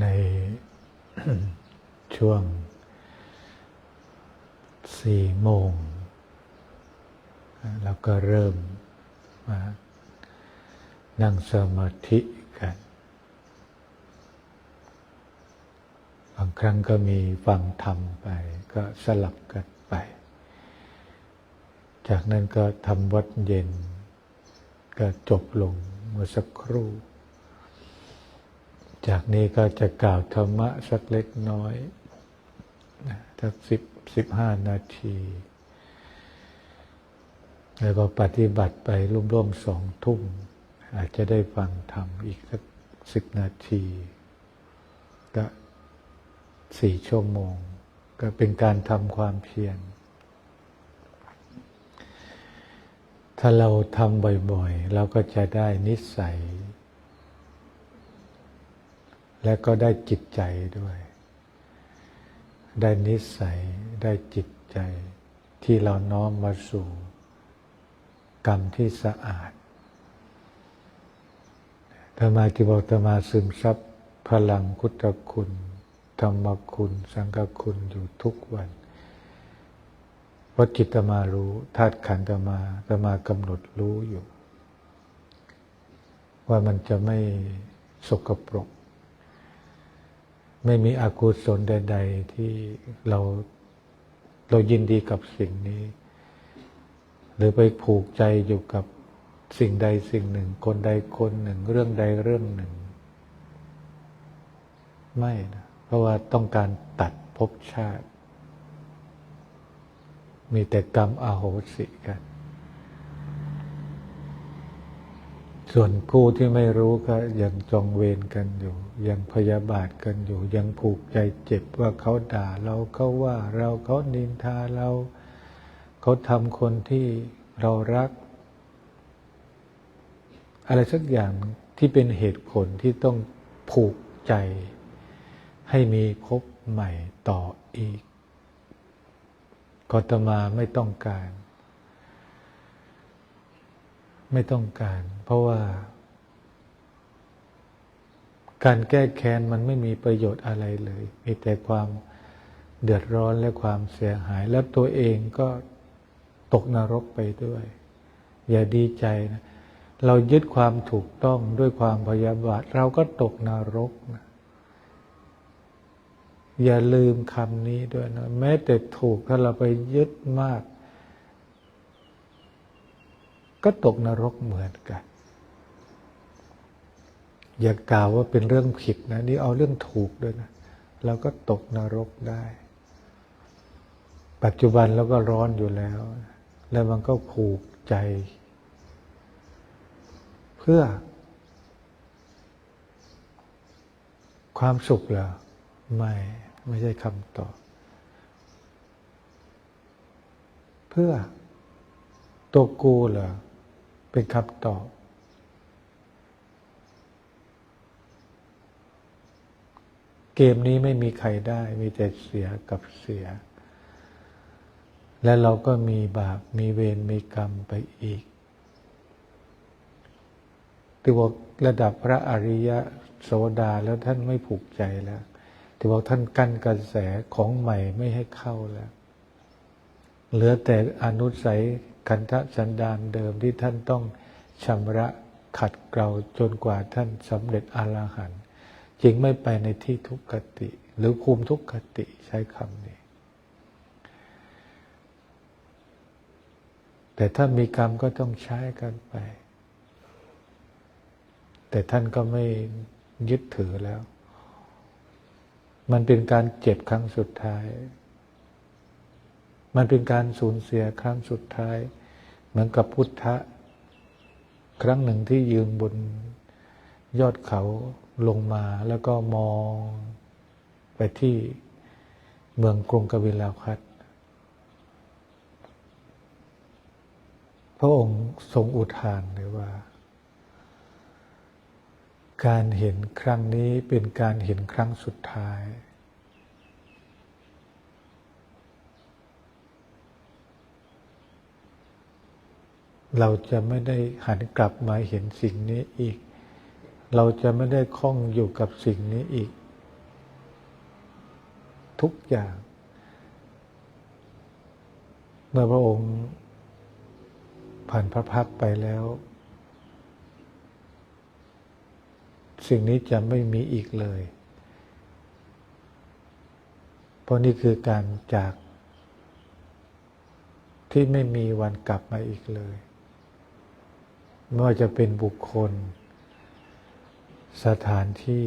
ในช่วงสี่โมง แล้วก็เริ่มมานั่งสมาธิกัน บางครั้งก็มีฟังธรรมไป ก็สลับกันไป จากนั้นก็ทำวัดเย็น ก็จบลงเมื่อสักครู่ จากนี้ก็จะกล่าวธรรมะสักเล็กน้อยสักสิบสิบห้านาที แล้วก็ปฏิบัติไปร่วมๆสองทุ่ม อาจจะได้ฟังธรรมอีกสักสิบนาที ก็สี่ชั่วโมง ก็เป็นการทำความเพียรถ้าเราทำบ่อยๆ เราก็จะได้นิสัย และก็ได้จิตใจด้วย ได้นิสัย ได้จิตใจ ที่เราน้อมมาสู่ กรรมที่สะอาดธรรมาที่บอกธรรมาซึมซับพลังพุทธคุณ ธรรมคุณ สังฆคุณอยู่ทุกวันเพราะจิตตมารู้ธาตุขันธ์ตมาตมากำหนดรู้อยู่ ว่ามันจะไม่สกปรก ไม่มีอกุศลใด ๆ ที่เราเรายินดีกับสิ่งนี้ หรือไปผูกใจอยู่กับสิ่งใดสิ่งหนึ่ง คนใดคนหนึ่ง เรื่องใดเรื่องหนึ่ง ไม่นะเพราะว่าต้องการตัดภพชาติ มีแต่กรรมอาโหสิกัน ส่วนผู้ที่ไม่รู้ก็ยังจองเวรกันอยู่ ยังพยาบาทกันอยู่ ยังผูกใจเจ็บว่าเขาด่าเราเขาว่าเราเขานินทาเราเขาทำคนที่เรารัก อะไรสักอย่างที่เป็นเหตุผลที่ต้องผูกใจ ให้มีพบใหม่ต่ออีกกตมาไม่ต้องการ ไม่ต้องการ เพราะว่า การแก้แค้นมันไม่มีประโยชน์อะไรเลย มีแต่ความเดือดร้อนและความเสียหาย แล้วตัวเองก็ตกนรกไปด้วย อย่าดีใจนะเรายึดความถูกต้องด้วยความพยาบาท เราก็ตกนรกนะอย่าลืมคำนี้ด้วยนะแม้แต่ถูกถ้าเราไปยึดมาก ก็ตกนรกเหมือนกัน อย่ากล่าวว่าเป็นเรื่องผิดนะ นี่เอาเรื่องถูกด้วยนะเราก็ตกนรกได้ ปัจจุบันเราก็ร้อนอยู่แล้ว แล้วมันก็ผูกใจ เพื่อ ความสุขเหรอไม่ ไม่ใช่คำตอบ เพื่อตัวกูเหรอ เป็นคำตอบ เกมนี้ไม่มีใครได้ มีแต่เสียกับเสีย และเราก็มีบาป มีเวร มีกรรมไปอีก ตัวระดับพระอริยะโสดาแล้วท่านไม่ผูกใจแล้วที่บอกท่านกั้นกระแสของใหม่ไม่ให้เข้าแล้ว เหลือแต่อนุสัย คันธสันดานเดิมที่ท่านต้องชำระขัดเกลาจนกว่าท่านสำเร็จอรหันต์จึงไม่ไปในที่ทุกขติ หรือภูมิทุกขติใช้คำนี้ แต่ถ้ามีกรรมก็ต้องใช้กันไป แต่ท่านก็ไม่ยึดถือแล้ว มันเป็นการเจ็บครั้งสุดท้าย มันเป็นการสูญเสียครั้งสุดท้าย เหมือนกับพุทธะ ครั้งหนึ่งที่ยืนบนยอดเขาลงมาแล้วก็มองไปที่เมืองกรุงกบิลาพัทพระองค์ทรงอุทานเลยว่า การเห็นครั้งนี้เป็นการเห็นครั้งสุดท้าย เราจะไม่ได้หันกลับมาเห็นสิ่งนี้อีก เราจะไม่ได้คล้องอยู่กับสิ่งนี้อีก ทุกอย่าง เมื่อพระองค์ผ่านพระพักไปแล้ว สิ่งนี้จะไม่มีอีกเลย เพราะนี่คือการจากที่ไม่มีวันกลับมาอีกเลย ไม่ว่าจะเป็นบุคคล สถานที่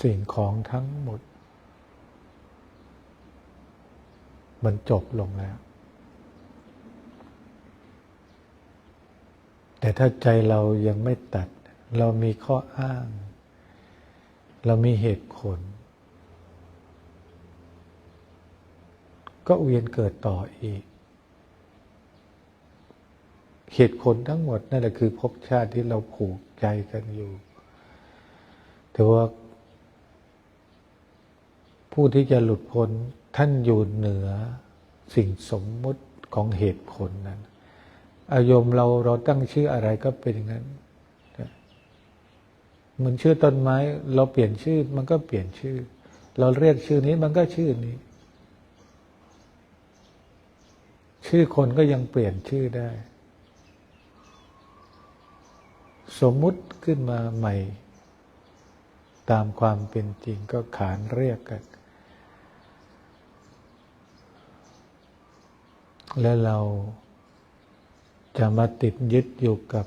สิ่งของทั้งหมด มันจบลงแล้ว แต่ถ้าใจเรายังไม่ตัด เรามีข้ออ้าง เรามีเหตุผลก็เวียนเกิดต่ออีก เหตุผลทั้งหมดนั่นแหละคือภพชาติที่เราผูกใจกันอยู่แต่ว่า ผู้ที่จะหลุดพ้นท่านอยู่เหนือสิ่งสมมุติของเหตุผลนั้น อายมเราเราตั้งชื่ออะไรก็เป็นอย่างนั้นเหมือนชื่อต้นไม้ เราเปลี่ยนชื่อมันก็เปลี่ยนชื่อ เราเรียกชื่อนี้มันก็ชื่อนี้ ชื่อคนก็ยังเปลี่ยนชื่อได้ สมมุติขึ้นมาใหม่ ตามความเป็นจริงก็ขานเรียกกัน และเราจะมาติดยึดอยู่กับ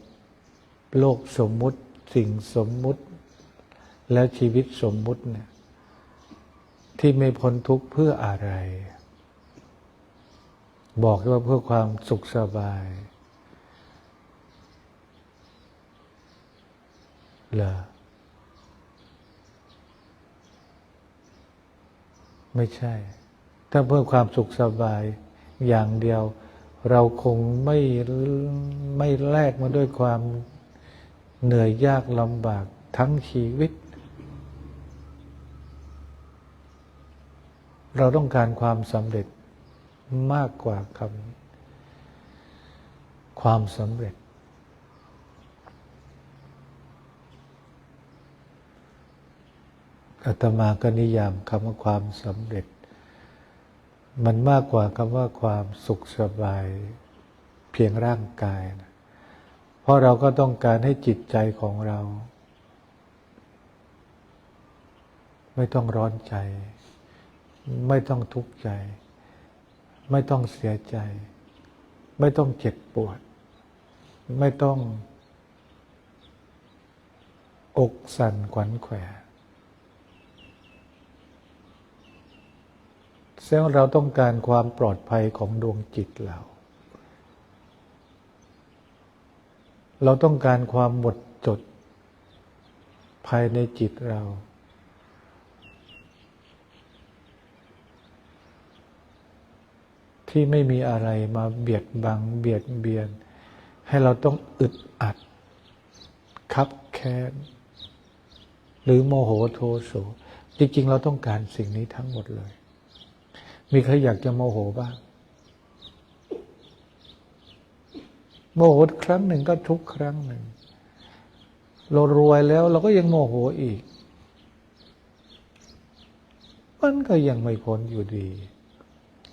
โลกสมมุติสิ่งสมมุติ และชีวิตสมมุติเนี่ยที่ไม่พ้นทุกข์เพื่ออะไร บอกว่าเพื่อความสุขสบาย เหรอไม่ใช่ ถ้าเพื่อความสุขสบายอย่างเดียว เราคงไม่ไม่แลกมาด้วยความเหนื่อยยากลำบากทั้งชีวิต เราต้องการความสำเร็จมากกว่าคำความสำเร็จ อาตมาก็นิยามคำว่าความสำเร็จ มันมากกว่าคำว่าความสุขสบายเพียงร่างกายนะเพราะเราก็ต้องการให้จิตใจของเรา ไม่ต้องร้อนใจ ไม่ต้องทุกข์ใจ ไม่ต้องเสียใจ ไม่ต้องเจ็บปวด ไม่ต้อง อกสั่นขวัญแขว แสดงว่าเราต้องการความปลอดภัยของดวงจิตเรา เราต้องการความหมดจด ภายในจิตเรา ที่ไม่มีอะไรมาเบียดบัง เบียดเบียน ให้เราต้องอึดอัด คับแค้น หรือโมโหโทโสจริงๆ เราต้องการสิ่งนี้ทั้งหมดเลย มีใครอยากจะโมโหบ้าง โมโหครั้งหนึ่งก็ทุกครั้งหนึ่ง เรารวยแล้วเราก็ยังโมโหอีก มันก็ยังไม่พ้นอยู่ดี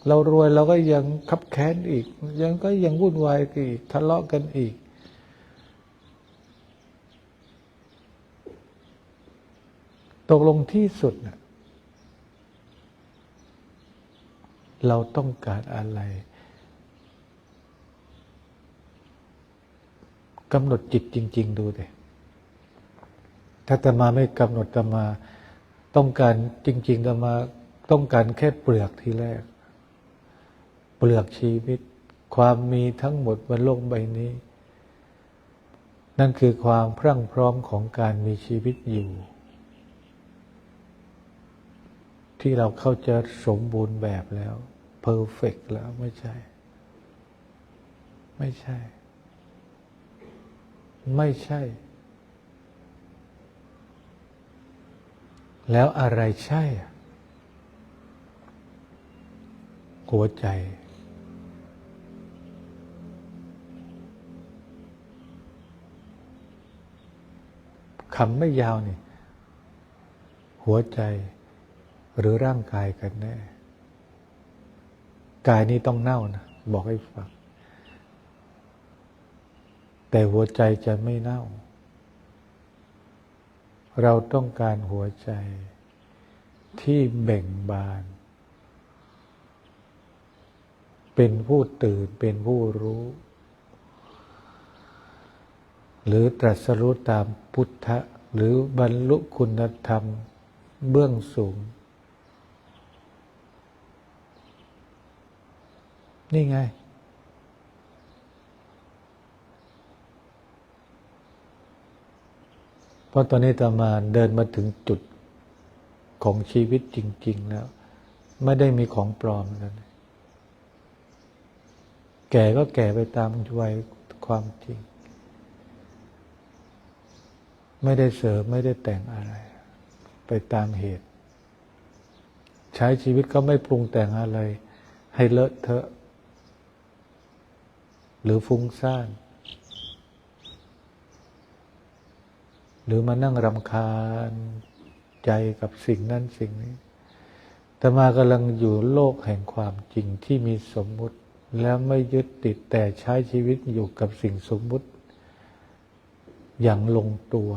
เรารวยเราก็ยังคับแค้นอีก ยังก็ยังวุ่นวายอีก ทะเลาะกันอีกตกลงที่สุดนะ เราต้องการอะไรกำหนดจิตจริง ๆ ดูเลยถ้าตมาไม่กำหนดตมาต้องการจริง ๆตมาต้องการแค่เปลือกทีแรก เปลือกชีวิต ความมีทั้งหมดบนโลกใบนี้ นั่นคือความพรั่งพร้อมของการมีชีวิตอยู่ ที่เราเข้าใจสมบูรณ์แบบแล้วเพอร์เฟกแล้วไม่ใช่ ไม่ใช่ ไม่ใช่ แล้วอะไรใช่ หัวใจ คำไม่ยาวนี่ หัวใจ หรือร่างกายกันแน่ กายนี้ต้องเน่านะบอกให้ฟัง แต่หัวใจจะไม่เน่า เราต้องการหัวใจที่เบ่งบาน เป็นผู้ตื่นเป็นผู้รู้ หรือตรัสรู้ตามพุทธะ หรือบรรลุคุณธรรมเบื้องสูง นี่ไง เพราะตอนนี้ตามาเดินมาถึงจุดของชีวิตจริง ๆ แล้ว ไม่ได้มีของปลอมแล้วแก่ก็แก่ไปตามวัยความจริง ไม่ได้เสริมไม่ได้แต่งอะไร ไปตามเหตุ ใช้ชีวิตก็ไม่ปรุงแต่งอะไร ให้เลอะเทอะ หรือฟุ้งซ่าน หรือมานั่งรำคาญใจกับสิ่งนั้นสิ่งนี้แต่มากำลังอยู่โลกแห่งความจริงที่มีสมมุติ แล้วไม่ยึดติดแต่ใช้ชีวิตอยู่กับสิ่งสมมุติ อย่างลงตัว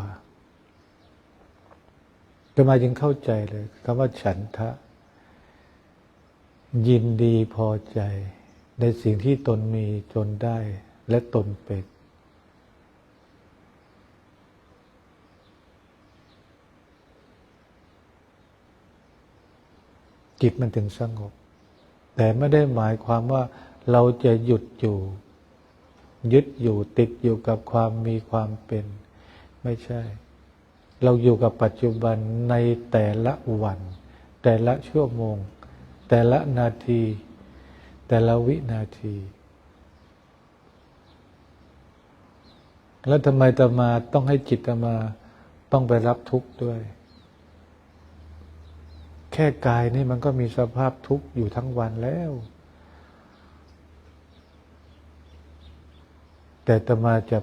แต่มาจึงเข้าใจเลยคำว่าฉันทะ ยินดีพอใจ ในสิ่งที่ตนมีจนได้และตนเป็น จิตมันถึงสงบ แต่ไม่ได้หมายความว่าเราจะหยุดอยู่ ยึดอยู่ติดอยู่กับความมีความเป็น ไม่ใช่ เราอยู่กับปัจจุบันในแต่ละวัน แต่ละชั่วโมง แต่ละนาที แต่ละวินาที แล้วทำไมตมาต้องให้จิตตมาต้องไปรับทุกข์ด้วย แค่กายนี่มันก็มีสภาพทุกข์อยู่ทั้งวันแล้ว แต่ตมาจะ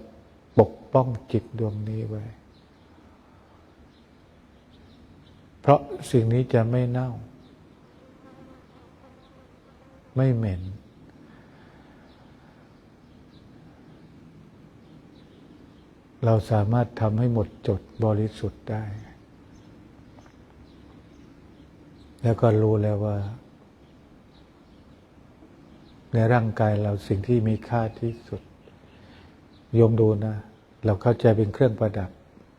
ปกป้องจิตดวงนี้ไว้ เพราะสิ่งนี้จะไม่เน่า ไม่เหม็น เราสามารถทำให้หมดจดบริสุทธิ์ได้ แล้วก็รู้แล้วว่า ในร่างกายเราสิ่งที่มีค่าที่สุด โยมดูนะ เราเข้าใจเป็นเครื่องประดับ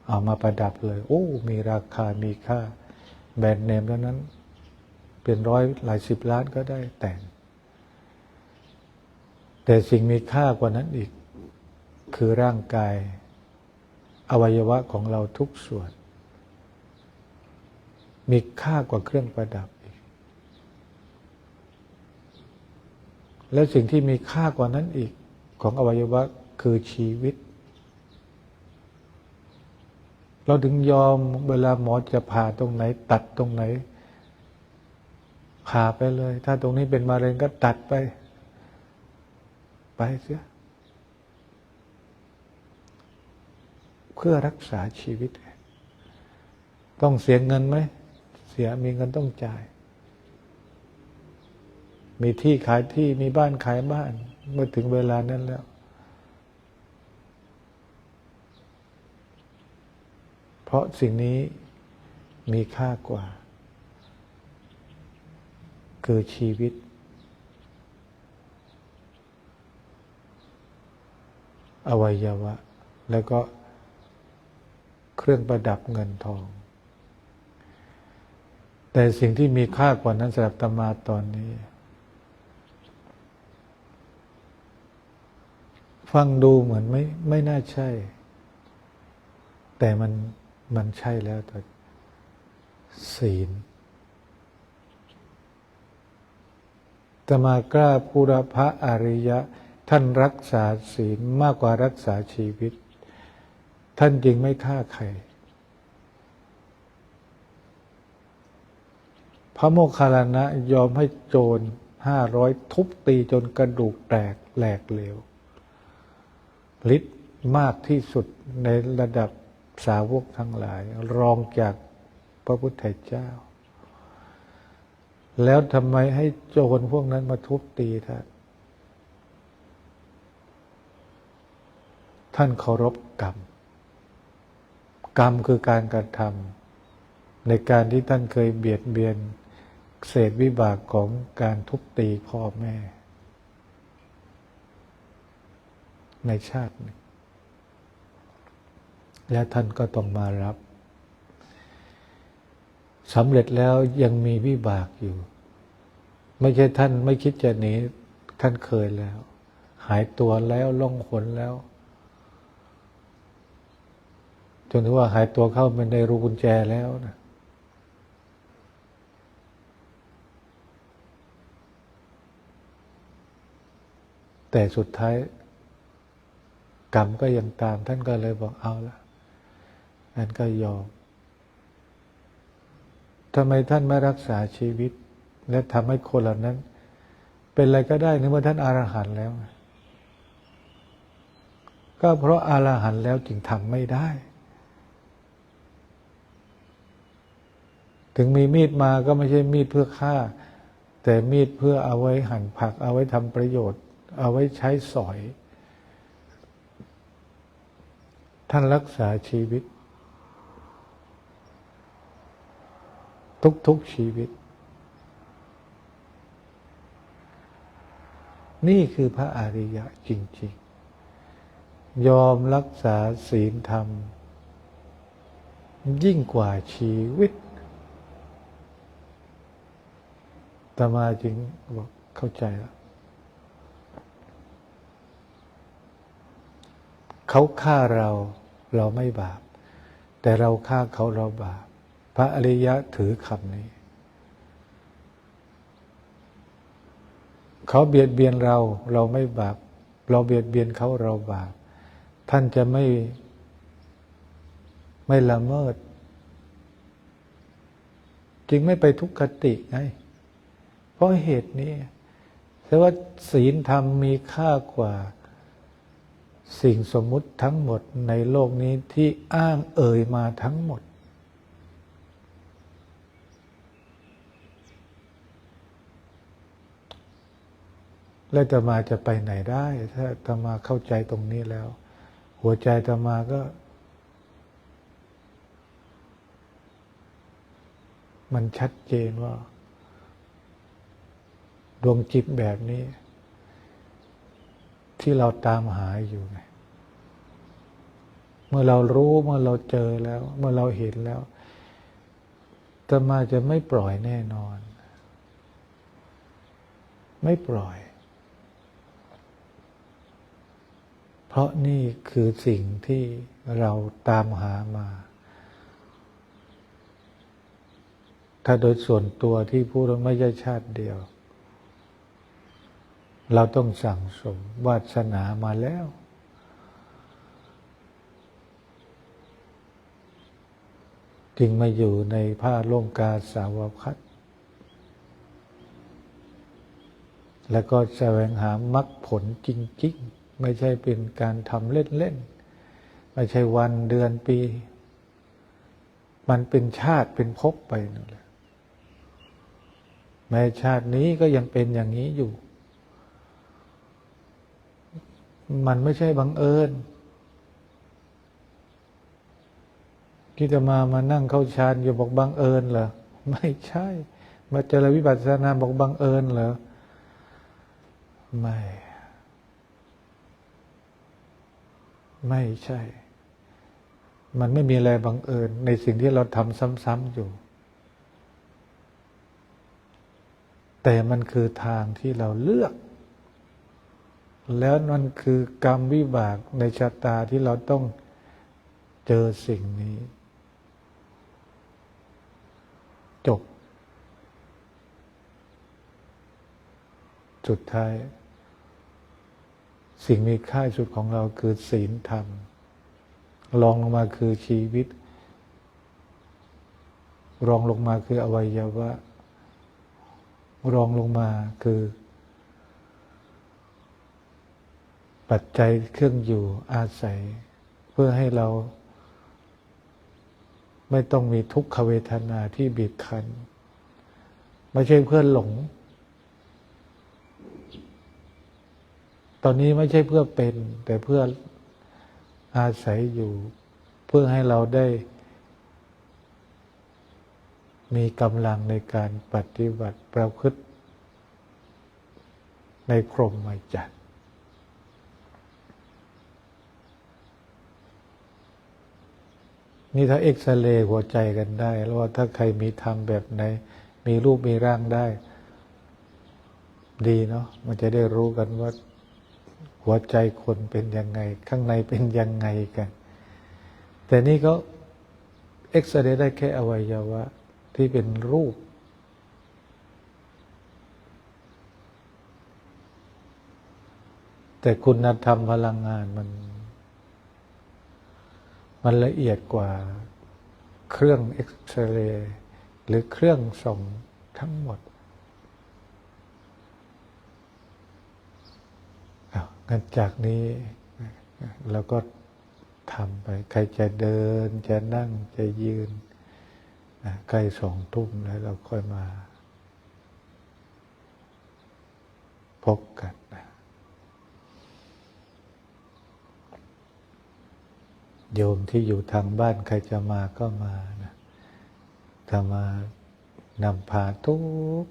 เอามาประดับเลย โอ้ มีราคามีค่า แบรนด์เนมแล้วนั้น เป็นร้อยหลายสิบล้านก็ได้แต่ง แต่สิ่งมีค่ากว่านั้นอีก คือร่างกาย อวัยวะของเราทุกส่วน มีค่ากว่าเครื่องประดับอีก แล้วสิ่งที่มีค่ากว่านั้นอีกของอวัยวะคือชีวิต เราถึงยอมเวลาหมอจะผ่าตรงไหน ตัดตรงไหนผ่าไปเลย ถ้าตรงนี้เป็นมะเร็งก็ตัดไป ไปเสียเพื่อรักษาชีวิต ต้องเสียเงินไหม เสียมีเงินต้องจ่าย มีที่ขายที่มีบ้านขายบ้าน เมื่อถึงเวลานั้นแล้ว เพราะสิ่งนี้มีค่ากว่า คือชีวิต อวัยวะ แล้วก็เครื่องประดับเงินทอง แต่สิ่งที่มีค่ากว่านั้นสำหรับตมาตอนนี้ ฟังดูเหมือนไม่ไม่น่าใช่ แต่มันมันใช่แล้วแต่ศีลตมากล้าพูดพระอริยะ ท่านรักษาศีลมากกว่ารักษาชีวิต ท่านจริงไม่ฆ่าใคร พระโมคคัลลานะยอมให้โจรห้าร้อยทุบตีจนกระดูกแตกแหลกเหลวฤทธิ์มากที่สุดในระดับสาวกทั้งหลาย รองจากพระพุทธเจ้า แล้วทำไมให้โจรพวกนั้นมาทุบตีท่าน ท่านเคารพกรรม กรรมคือการกระทำในการที่ท่านเคยเบียดเบียน เศษวิบากของการทุบตีพ่อแม่ ในชาติหนึ่งและท่านก็ต้องมารับสำเร็จแล้วยังมีวิบากอยู่ ไม่ใช่ท่านไม่คิดจะหนีท่านเคยแล้ว หายตัวแล้วล่องหนแล้ว จนถึงว่าหายตัวเข้าไปในรูกุญแจแล้วนะแต่สุดท้ายกรรมก็ยังตาม ท่านก็เลยบอกเอาละนั้นก็ยอมทำไมท่านไม่รักษาชีวิต และทำให้คนเหล่านั้น เป็นอะไรก็ได้นึกว่าท่านอารหันต์แล้ว ก็เพราะอารหันต์แล้วจึงทำไม่ได้ ถึงมีมีดมาก็ไม่ใช่มีดเพื่อฆ่า แต่มีดเพื่อเอาไว้หั่นผัก เอาไว้ทำประโยชน์ เอาไว้ใช้สอย ท่านรักษาชีวิต ทุกๆชีวิต นี่คือพระอริยะจริง ๆ ยอมรักษาศีลธรรม ยิ่งกว่าชีวิต ตมาจริงบอกเข้าใจแล้วเขาฆ่าเราเราไม่บาป แต่เราฆ่าเขาเราบาป พระอริยะถือคำนี้ เขาเบียดเบียนเราเราไม่บาป เราเบียดเบียนเขาเราบาป ท่านจะไม่ไม่ละเมิด จึงไม่ไปทุกขติไง ราะเหตุนี้แต่ว่าศีลธรรมมีค่ากว่าสิ่งสมมุติทั้งหมดในโลกนี้ที่อ้างเอ่ยมาทั้งหมด แล้วตมาจะไปไหนได้ ถ้าตมาเข้าใจตรงนี้แล้ว หัวใจตมาก็ มันชัดเจนว่า ดวงจิตแบบนี้ ที่เราตามหาอยู่เมื่อเรารู้เมื่อเราเจอแล้ว เมื่อเราเห็นแล้วตมาจะไม่ปล่อยแน่นอน ไม่ปล่อย เพราะนี่คือสิ่งที่เราตามหามา ถ้าโดยส่วนตัวที่พูดไม่ใช่ชาติเดียว เราต้องสั่งสมวาสนามาแล้ว จึงมาอยู่ในผ้าโลงกาสาวพัดแล้วก็แสวงหามรรคผลจริง ๆ ไม่ใช่เป็นการทำเล่น ๆ ไม่ใช่วันเดือนปี มันเป็นชาติเป็นภพไปนั่นแหละแม้ชาตินี้ก็ยังเป็นอย่างนี้อยู่ มันไม่ใช่บังเอิญที่จะมามานั่งเข้าฌานอยู่บอกบังเอิญเหรอไม่ใช่ มาเจริญวิบัติสนาบอกบังเอิญเหรอไม่ ไม่ใช่ มันไม่มีอะไรบังเอิญ ในสิ่งที่เราทำซ้ำๆอยู่ แต่มันคือทางที่เราเลือก แล้วมันคือกรรมวิบากในชะตาที่เราต้องเจอสิ่งนี้ จบ สุดท้าย สิ่งมีค่าสุดของเราคือศีลธรรมรองลงมาคือชีวิต รองลงมาคืออวัยวะ รองลงมาคือ ปัจจัยเครื่องอยู่อาศัย เพื่อให้เรา ไม่ต้องมีทุกขเวทนาที่บีบคั้นไม่ใช่เพื่อหลง ตอนนี้ไม่ใช่เพื่อเป็น แต่เพื่ออาศัยอยู่ เพื่อให้เราได้ มีกำลังในการปฏิบัติประพฤติ ในครมมจัดรย์ นี่ถ้าเอ็กซเรย์หัวใจกันได้ แล้วว่าถ้าใครมีธรรมแบบไหน มีรูปมีร่างได้ ดีเนาะมันจะได้รู้กันว่า หัวใจคนเป็นยังไง ข้างในเป็นยังไงกัน แต่นี่ก็เอ็กซเรย์ได้แค่อวัยวะ ที่เป็นรูป แต่คุณธรรมพลังงานมัน มันละเอียดกว่าเครื่องเอ็กซเรย์หรือเครื่องส่องทั้งหมดงั้นจากนี้เราก็ทำไป ใครจะเดิน จะนั่งจะยืนใกล้สองทุ่มแล้วเราค่อยมาพบกันนะ โยมที่อยู่ทางบ้านใครจะมาก็มานะถ้ามานำพาทุก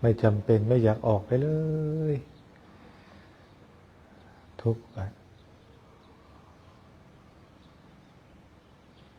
ไม่จำเป็นไม่อยากออกไปเลย ทุกข์